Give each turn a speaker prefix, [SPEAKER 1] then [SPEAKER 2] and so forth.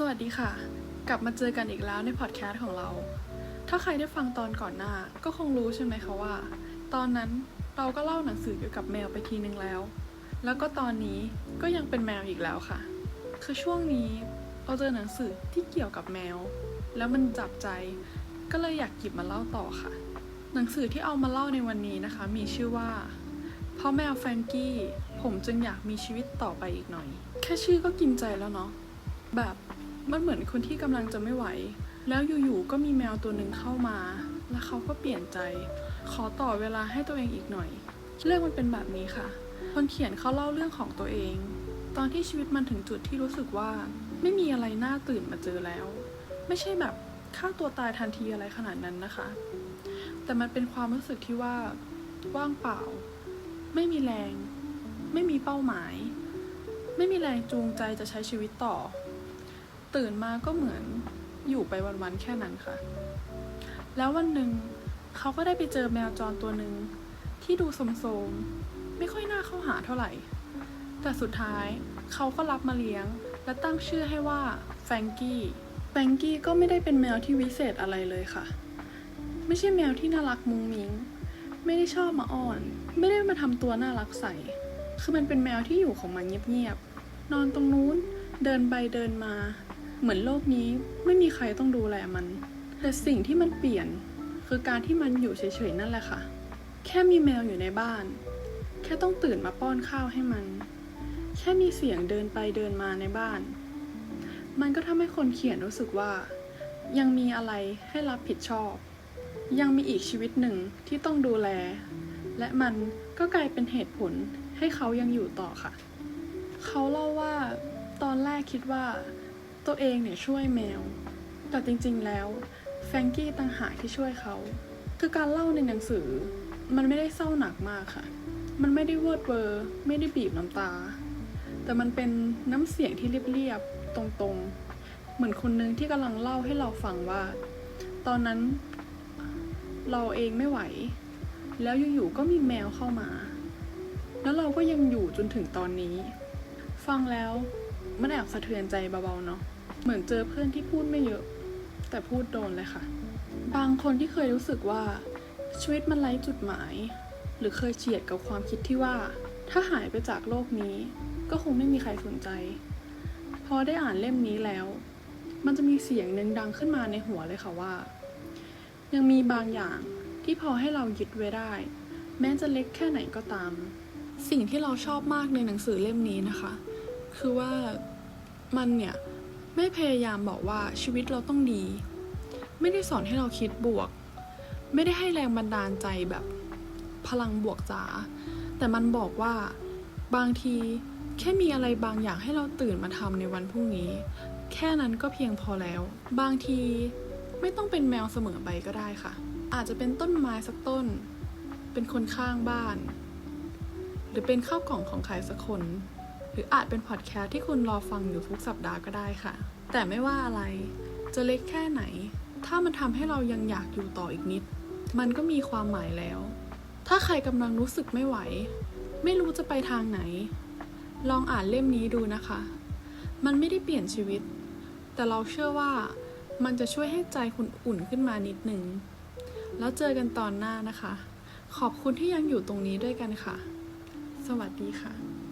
[SPEAKER 1] สวัสดีค่ะ กลับมาเจอกันอีกแล้วในพอดแคสต์ของเรา ถ้าใครได้ฟังตอนก่อนหน้า ก็คงรู้ใช่ไหมคะว่า ตอนนั้นเราก็เล่าหนังสือเกี่ยวกับแมวไปทีนึงแล้ว แล้วก็ตอนนี้ก็ยังเป็นแมวอีกแล้วค่ะ คือช่วงนี้เราเจอหนังสือที่เกี่ยวกับแมว แล้วมันจับใจ ก็เลยอยากหยิบมาเล่าต่อค่ะ หนังสือที่เอามาเล่าในวันนี้นะคะ มีชื่อว่า เพราะแมวแฟรงกี้ผมจึงอยากมีชีวิตต่อไปอีกหน่อย แค่ชื่อก็กินใจแล้วเนาะแบบ มันเหมือนคนที่กำลังจะไม่ไหว แล้วอยู่ๆก็มีแมวตัวหนึ่งเข้ามา แล้วเขาก็เปลี่ยนใจ ขอต่อเวลาให้ตัวเองอีกหน่อย เรื่องมันเป็นแบบนี้ค่ะ คนเขียนเขาเล่าเรื่องของตัวเอง ตอนที่ชีวิตมันถึงจุดที่รู้สึกว่า ไม่มีอะไรน่าตื่นมาเจอแล้ว ไม่ใช่แบบฆ่าตัวตายทันทีอะไรขนาดนั้นนะคะ แต่มันเป็นความรู้สึกที่ว่า ว่างเปล่า ไม่มีแรง ไม่มีเป้าหมาย ไม่มีแรงจูงใจจะใช้ชีวิตต่อ ตื่นมาก็เหมือนอยู่ไปวันๆแค่นั้นค่ะ แล้ววันหนึ่งเขาก็ได้ไปเจอแมวจรตัวหนึ่งที่ดูโสมไม่ค่อยน่าเข้าหาเท่าไหร่ แต่สุดท้ายเขาก็รับมาเลี้ยง และตั้งชื่อให้ว่าแฟงกี้แฟงกี้ก็ไม่ได้เป็นแมวที่วิเศษอะไรเลยค่ะ ไม่ใช่แมวที่น่ารักมุงมิง ไม่ได้ชอบมาอ้อน ไม่ได้มาทำตัวน่ารักใส่ คือมันเป็นแมวที่อยู่ของมันเงียบๆนอนตรงนู้นเดินไปเดินมา เหมือนโลกนี้ไม่มีใครต้องดูแลมัน แต่สิ่งที่มันเปลี่ยนคือการที่มันอยู่เฉยๆนั่นแหละค่ะ แค่มีแมวอยู่ในบ้าน แค่ต้องตื่นมาป้อนข้าวให้มัน แค่มีเสียงเดินไปเดินมาในบ้าน มันก็ทำให้คนเขียนรู้สึกว่า ยังมีอะไรให้รับผิดชอบ ยังมีอีกชีวิตหนึ่งที่ต้องดูแล และมันก็กลายเป็นเหตุผลให้เขายังอยู่ต่อค่ะ เขาเล่าว่าตอนแรกคิดว่า ตัวเองเนี่ยช่วยแมว แต่จริงๆแล้วแฟรงกี้ต่างหากที่ช่วยเขา คือการเล่าในหนังสือ มันไม่ได้เศร้าหนักมากค่ะ มันไม่ได้เวิร์ดเวอร์ไม่ได้บีบน้ำตา แต่มันเป็นน้ำเสียงที่เรียบๆตรงๆ เหมือนคนนึงที่กำลังเล่าให้เราฟังว่า ตอนนั้นเราเองไม่ไหว แล้วอยู่ๆก็มีแมวเข้ามา แล้วเราก็ยังอยู่จนถึงตอนนี้ ฟังแล้วมันแอบสะเทือนใจเบาๆเนาะ เหมือนเจอเพื่อนที่พูดไม่เยอะ แต่พูดโดนเลยค่ะ บางคนที่เคยรู้สึกว่าชีวิตมันไร้จุดหมาย หรือเคยเฉียดกับความคิดที่ว่า ถ้าหายไปจากโลกนี้ ก็คงไม่มีใครสนใจ พอได้อ่านเล่มนี้แล้ว มันจะมีเสียงหนึ่งดังขึ้นมาในหัวเลยค่ะว่า ยังมีบางอย่างที่พอให้เรายึดไว้ได้ แม้จะเล็กแค่ไหนก็ตาม สิ่งที่เราชอบมากในหนังสือเล่มนี้นะคะ คือว่ามันเนี่ย ไม่พยายามบอกว่าชีวิตเราต้องดี ไม่ได้สอนให้เราคิดบวก ไม่ได้ให้แรงบันดาลใจแบบพลังบวกจ๋าแต่มันบอกว่าบางทีแค่มีอะไรบางอย่างให้เราตื่นมาทำในวันพรุ่งนี้ แค่นั้นก็เพียงพอแล้ว บางทีไม่ต้องเป็นแมวเสมอไปก็ได้ค่ะ อาจจะเป็นต้นไม้สักต้น เป็นคนข้างบ้าน หรือเป็นข้าวกล่องของใครสักคน รืออาจเป็นพอดแคสต์ที่คุณรอฟังอยู่ทุกสัปดาห์ก็ได้ค่ะ แต่ไม่ว่าอะไร จะเล็กแค่ไหน ถ้ามันทำให้เรายังอยากอยู่ต่ออีกนิด มันก็มีความหมายแล้ว ถ้าใครกำลังรู้สึกไม่ไหว ไม่รู้จะไปทางไหน ลองอ่านเล่มนี้ดูนะคะ มันไม่ได้เปลี่ยนชีวิต แต่เราเชื่อว่ามันจะช่วยให้ใจคุณอุ่นขึ้นมานิดหนึ่ง แล้วเจอกันตอนหน้านะคะ ขอบคุณที่ยังอยู่ตรงนี้ด้วยกันค่ะ สวัสดีค่ะ